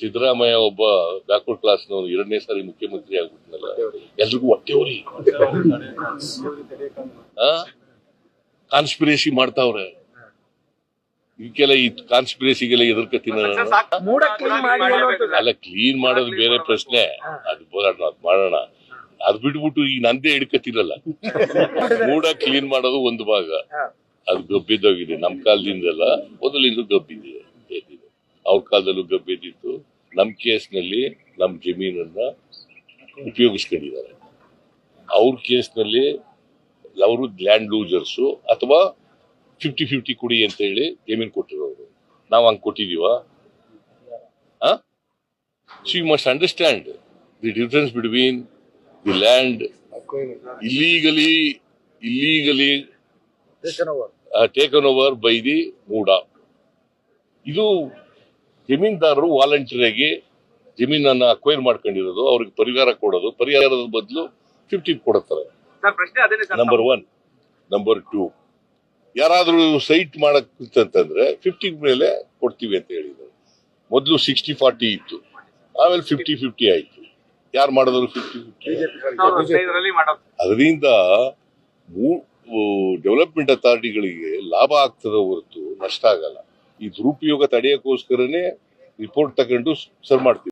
ಸಿದ್ದರಾಮಯ್ಯ ಒಬ್ಬ ಬ್ಯಾಕ್ವರ್ಡ್ ಕ್ಲಾಸ್ನವನು ಎರಡನೇ ಸಾರಿ ಮುಖ್ಯಮಂತ್ರಿ ಆಗ್ಬಿಟ್ನಲ್ಲ. ಎಲ್ರಿಗೂ ಹೊಟ್ಟೆವ್ರಿ ಕಾನ್ಸ್ಪಿರೇಸಿ ಮಾಡ್ತಾವ್ರೆ. ಇದಕ್ಕೆಲ್ಲ ಈ ಕಾನ್ಸ್ಪಿರೇಸಿಗೆಲ್ಲ ಅನ್ನೋದು. ಅಲ್ಲ ಕ್ಲೀನ್ ಮಾಡೋದು ಬೇರೆ ಪ್ರಶ್ನೆ. ಅದು ಬೋರಾಟ ಅದ್ ಮಾಡೋಣ. ಅದ್ ಬಿಟ್ಬಿಟ್ಟು ಈ ನಂದೇ ಹಿಡ್ಕತಿರಲ್ಲ ಮೂಡ ಕ್ಲೀನ್ ಮಾಡೋದು ಒಂದು ಭಾಗ. ಅದು ಗಬ್ಬಿದ್ದೋಗಿದೆ. ನಮ್ ಕಾಲದಿಂದಲ್ಲ ಮೊದಲಿಂದ ಗಬ್ಬಿದೆ. ಅವ್ರ ಕಾಲದಲ್ಲೂ ಗಬ್ಬಿದ್ದಿತ್ತು. ನಮ್ಮ ಕೇಸ್ನಲ್ಲಿ ನಮ್ಮ ಜಮೀನನ್ನ ಉಪಯೋಗಿಸ್ಕೊಂಡಿದ್ದಾರೆ. ಅವ್ರ ಕೇಸ್ನಲ್ಲಿ ಅವರು ಲ್ಯಾಂಡ್ ಲೂಸರ್ಸು ಅಥವಾ ಫಿಫ್ಟಿ ಫಿಫ್ಟಿ ಕೊಡಿ ಅಂತೇಳಿ ಜಮೀನು ಕೊಟ್ಟಿರೋರು. ನಾವು ಹಂಗೆ ಕೊಟ್ಟಿದ್ದೀವ so you must understand the difference between the land illegally illegally taken over by the MUDA ಇದು ಜಮೀನ್ದಾರರು ವಾಲಂಟಿಯರ್ ಆಗಿ ಜಮೀನನ್ನ ಅಕ್ವೈರ್ ಮಾಡ್ಕೊಂಡಿರೋದು ಅವ್ರಿಗೆ ಪರಿಹಾರ ಕೊಡೋದು ಪರಿಹಾರದ ಬದಲು ಫಿಫ್ಟಿ ಕೊಡುತ್ತಾರೆ. ನಂಬರ್ ಒನ್ ನಂಬರ್ ಟೂ ಯಾರಾದರೂ ಸೈಟ್ ಮಾಡಕ್ಕಂತಂದ್ರೆ ಫಿಫ್ಟಿ ಮೇಲೆ ಕೊಡ್ತೀವಿ ಅಂತ ಹೇಳಿದ್ರು ಮೊದಲು ಸಿಕ್ಸ್ಟಿ ಫಾರ್ಟಿ ಇತ್ತು. ಆಮೇಲೆ ಫಿಫ್ಟಿ ಫಿಫ್ಟಿ ಆಯ್ತು. ಯಾರು ಮಾಡಿದ್ರು ಫಿಫ್ಟಿ ಫಿಫ್ಟಿ ಅದರಿಂದ ಡೆವಲಪ್ಮೆಂಟ್ ಅಥಾರಿಟಿಗಳಿಗೆ ಲಾಭ ಆಗ್ತದೆ ಹೊರತು ನಷ್ಟ ಆಗಲ್ಲ. ಈ ದುರುಪಯೋಗ ತಡೆಯಕ್ಕೋಸ್ಕರನೇ ರಿಪೋರ್ಟ್ ತಗೊಂಡು ಸರ್ ಮಾಡ್ತೀವಿ.